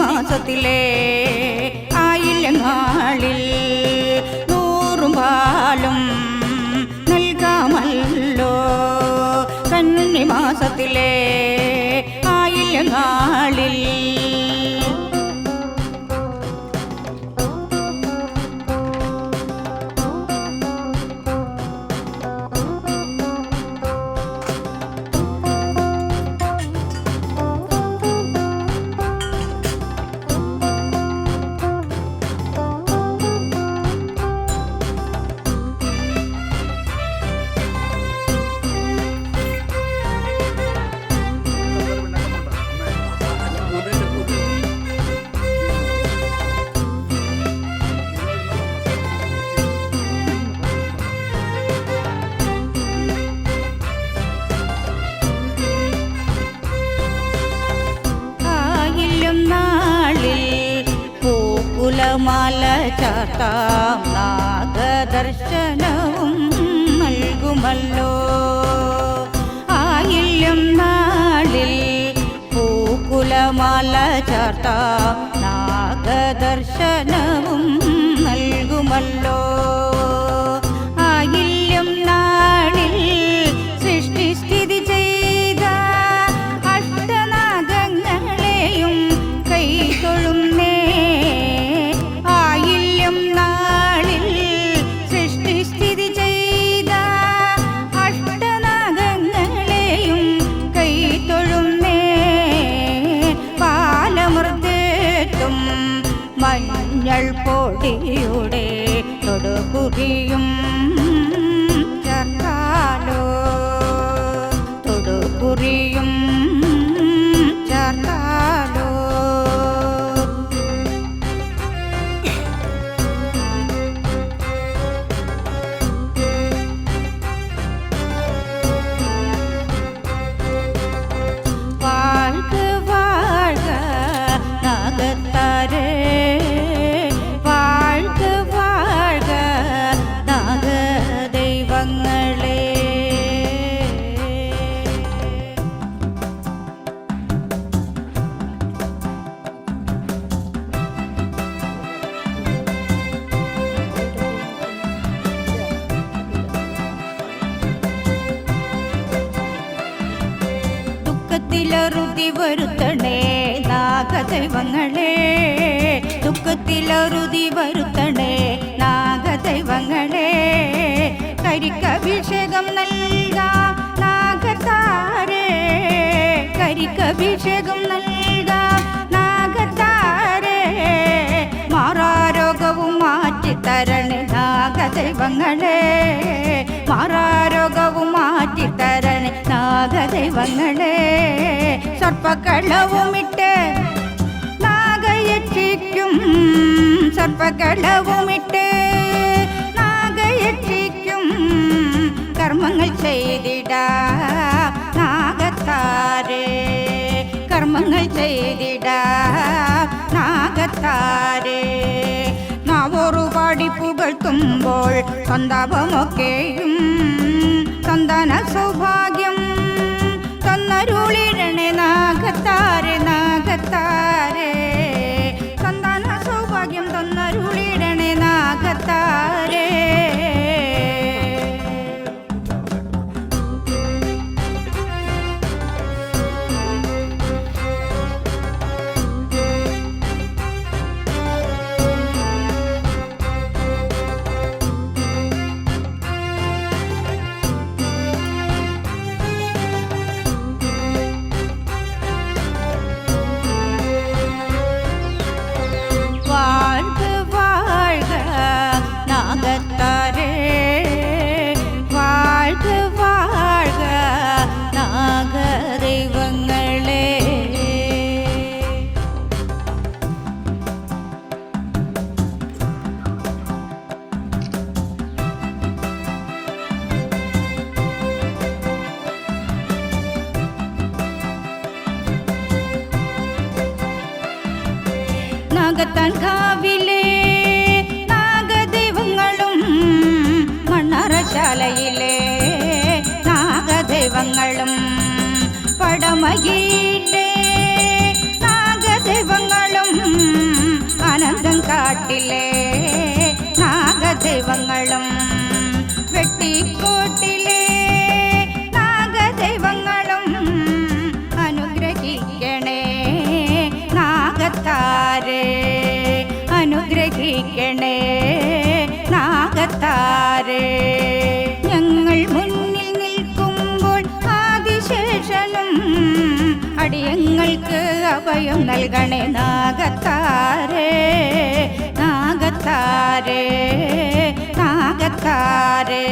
മാസത്തിലെ ആയില്ലങ്ങാളിൽ നൂറും പാലും നൽകാമല്ലോ. കന്നി മാസത്തിലെ ആയില്ലങ്ങാളിൽ മാല ചാത്താം നാഗദർശനവും നൽകുമല്ലോ. ആയില്യം നാളിൽ പൂക്കുലമാല ചാർത്താം നാഗദർശനവും നൽകുമല്ലോ. புரியும் ദുഃഖത്തിലറുതി വരുത്തണേ നാഗദൈവങ്ങളെ. കരിക്കഭിഷേകം നൽകാ നാഗതാരേ കരിക്കഭിഷേകം നൽകാ നാഗത്താരേ. മാറാരോഗവും മാറ്റിത്തരണേ നാഗദൈവങ്ങളെ. മാറാരോഗവും മാറ്റിത്തരണേ നാഗദൈവങ്ങളെ. സർപ്പക്കളവുമിട്ട് നാഗയക്ഷിക്കും സർപ്പക്കളവുമിട്ട് നാഗയക്ഷിക്കും കർമ്മങ്ങൾ ചെയ്തിടാ നാഗത്താരെ. കർമ്മങ്ങൾ ചെയ്തിടാ നാഗത്താരെ. നാവോറു പാടി പുകഴ്ത്തുമ്പോൾ സന്താപമൊക്കെയും സന്താന സൗഭാഗ്യം തന്നരുളിടണേ നാഗത്താൻ കാവിലെ നാഗദൈവങ്ങളും മണ്ണറശാലയിലെ നാഗദൈവങ്ങളും പടമകിയിലെ നാഗദൈവങ്ങളും ആനന്ദം കാട്ടിലെ നാഗദൈവങ്ങളും നാഗത്താരെ ഞങ്ങൾ മുന്നിൽ നിൽക്കുമ്പോൾ ആദിശേഷനും അടിയങ്ങൾക്ക് അഭയം നൽകണേ നാഗത്താരേ. നാഗത്താരേ നാഗത്താരെ.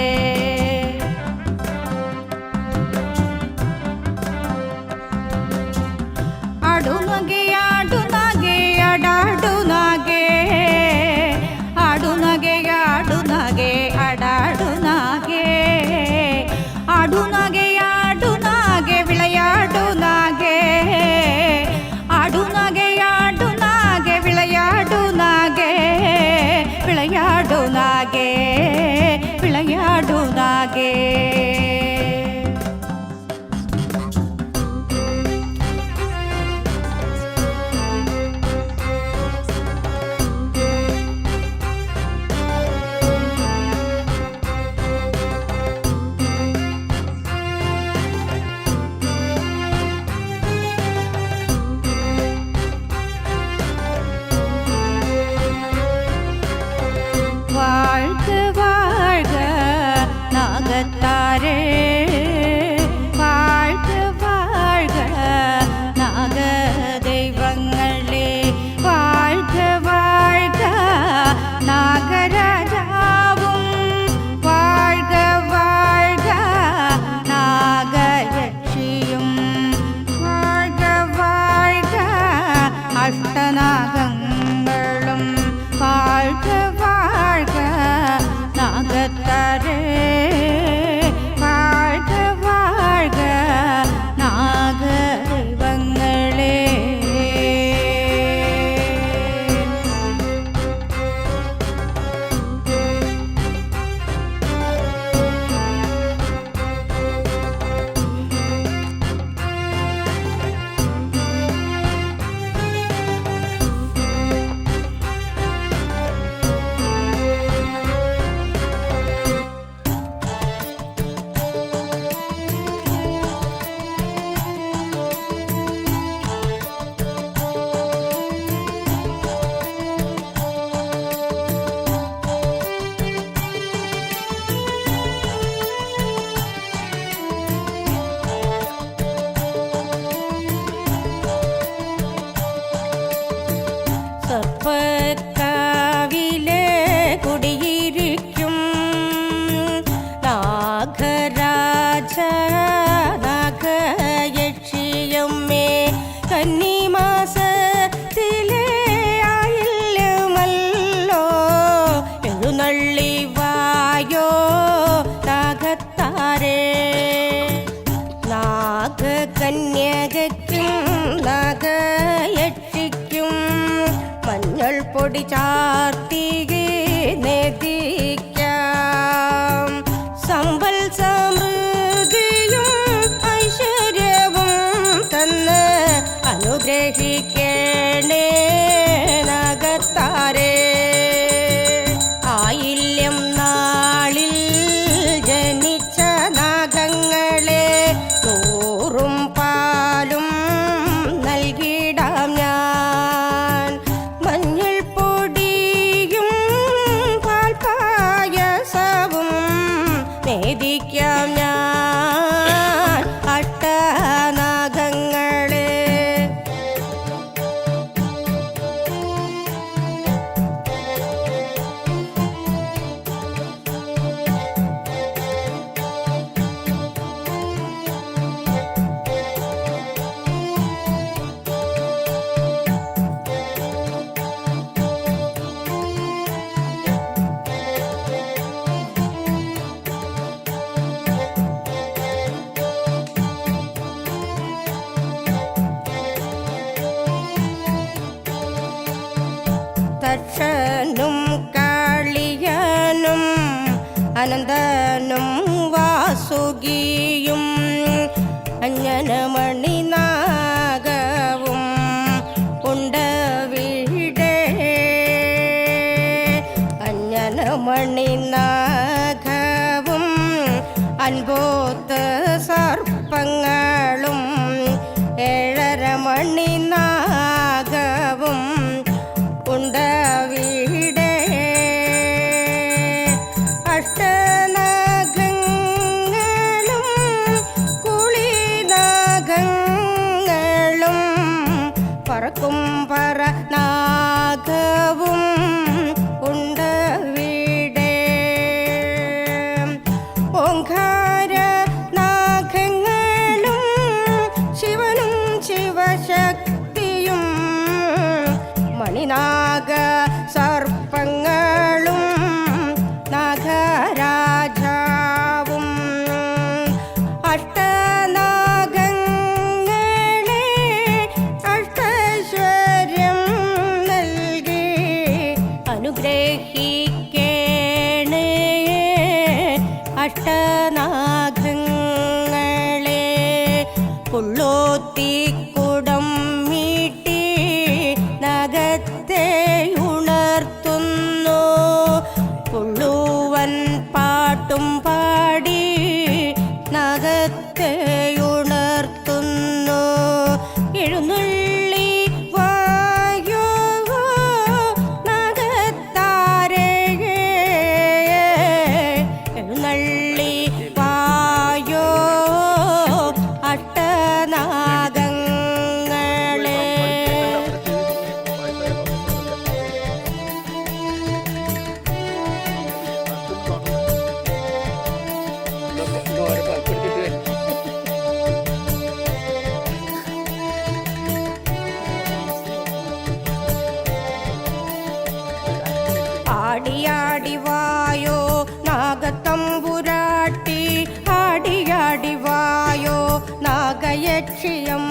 रे வந்தாரே நாக கன்யகக்கும் நாக எட்டிக்கும் மஞ்சள் பொடி சார்த்திகை நேதி Pulutik ஆட்டி ஆடி ஆடிவாயோ நாகயட்சியம்.